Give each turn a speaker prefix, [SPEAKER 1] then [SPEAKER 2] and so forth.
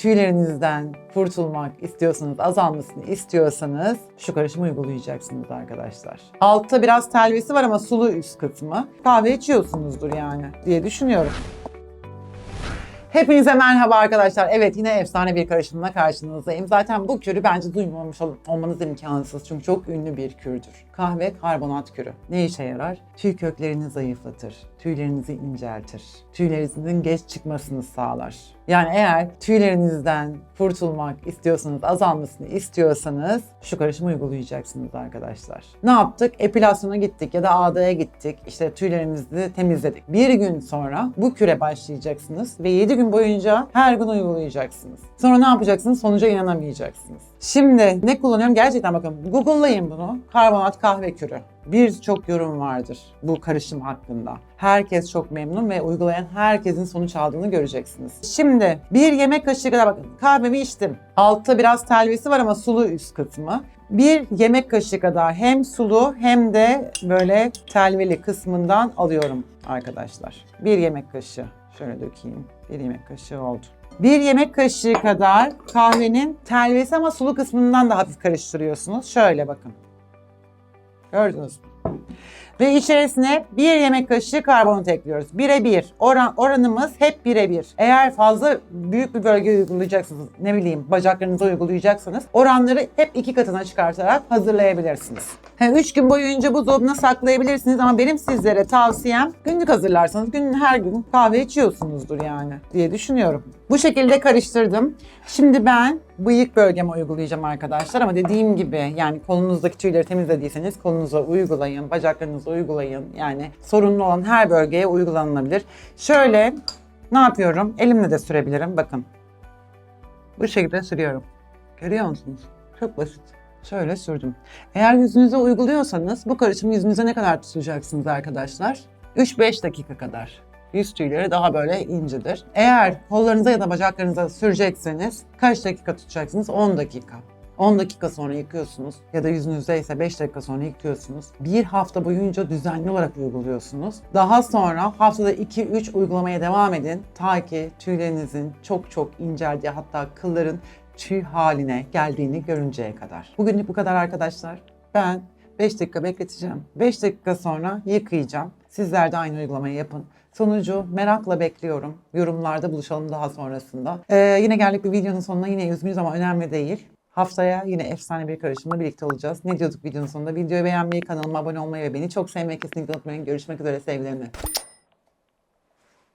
[SPEAKER 1] tüylerinizden kurtulmak istiyorsanız, azalmasını istiyorsanız şu karışımı uygulayacaksınız arkadaşlar. Altta biraz telvesi var ama sulu üst kısmı. Kahve içiyorsunuzdur yani diye düşünüyorum. Hepinize merhaba arkadaşlar. Evet yine efsane bir karışımla karşınızdayım. Zaten bu kürü bence duymamış ol- olmanız imkansız. Çünkü çok ünlü bir kürdür. Kahve karbonat kürü. Ne işe yarar? Tüy köklerini zayıflatır. Tüylerinizi inceltir. Tüylerinizin geç çıkmasını sağlar. Yani eğer tüylerinizden kurtulmak istiyorsanız, azalmasını istiyorsanız şu karışımı uygulayacaksınız arkadaşlar. Ne yaptık? Epilasyona gittik ya da ağdaya gittik. İşte tüylerimizi temizledik. Bir gün sonra bu küre başlayacaksınız ve 7 gün boyunca her gün uygulayacaksınız. Sonra ne yapacaksınız? Sonuca inanamayacaksınız. Şimdi ne kullanıyorum? Gerçekten bakın Google'layın bunu. Karbonat kahve kürü. Birçok yorum vardır bu karışım hakkında. Herkes çok memnun ve uygulayan herkesin sonuç aldığını göreceksiniz. Şimdi bir yemek kaşığı kadar bakın kahvemi içtim. Altta biraz telvesi var ama sulu üst kısmı. Bir yemek kaşığı kadar hem sulu hem de böyle telveli kısmından alıyorum arkadaşlar. Bir yemek kaşığı. Şöyle dökeyim. Bir yemek kaşığı oldu. Bir yemek kaşığı kadar kahvenin telvesi ama sulu kısmından da hafif karıştırıyorsunuz. Şöyle bakın. Gördünüz mü? Ve içerisine bir yemek kaşığı karbonat ekliyoruz. Bire bir. Oran, oranımız hep bire bir. Eğer fazla büyük bir bölge uygulayacaksınız, ne bileyim bacaklarınıza uygulayacaksanız oranları hep iki katına çıkartarak hazırlayabilirsiniz. Ha, üç gün boyunca buzdolabına saklayabilirsiniz ama benim sizlere tavsiyem günlük hazırlarsanız gün her gün kahve içiyorsunuzdur yani diye düşünüyorum. Bu şekilde karıştırdım. Şimdi ben bıyık bölgeme uygulayacağım arkadaşlar ama dediğim gibi yani kolunuzdaki tüyleri temizlediyseniz kolunuza uygulayın, bacaklarınıza uygulayın. Yani sorunlu olan her bölgeye uygulanabilir. Şöyle ne yapıyorum? Elimle de sürebilirim. Bakın. Bu şekilde sürüyorum. Görüyor musunuz? Çok basit. Şöyle sürdüm. Eğer yüzünüze uyguluyorsanız bu karışımı yüzünüze ne kadar tutacaksınız arkadaşlar? 3-5 dakika kadar. Yüz tüyleri daha böyle incedir. Eğer kollarınıza ya da bacaklarınıza sürecekseniz kaç dakika tutacaksınız? 10 dakika. 10 dakika sonra yıkıyorsunuz ya da yüzünüzde ise 5 dakika sonra yıkıyorsunuz. Bir hafta boyunca düzenli olarak uyguluyorsunuz. Daha sonra haftada 2-3 uygulamaya devam edin. Ta ki tüylerinizin çok çok inceldiği hatta kılların tüy haline geldiğini görünceye kadar. Bugünlük bu kadar arkadaşlar. Ben 5 dakika bekleteceğim. 5 dakika sonra yıkayacağım. Sizler de aynı uygulamayı yapın. Sonucu merakla bekliyorum. Yorumlarda buluşalım daha sonrasında. Ee, yine geldik bir videonun sonuna. Yine üzgünüz ama önemli değil. Haftaya yine efsane bir karışımla birlikte olacağız. Ne diyorduk videonun sonunda? Videoyu beğenmeyi, kanalıma abone olmayı ve beni çok sevmeyi kesinlikle unutmayın. Görüşmek üzere sevgilerimle.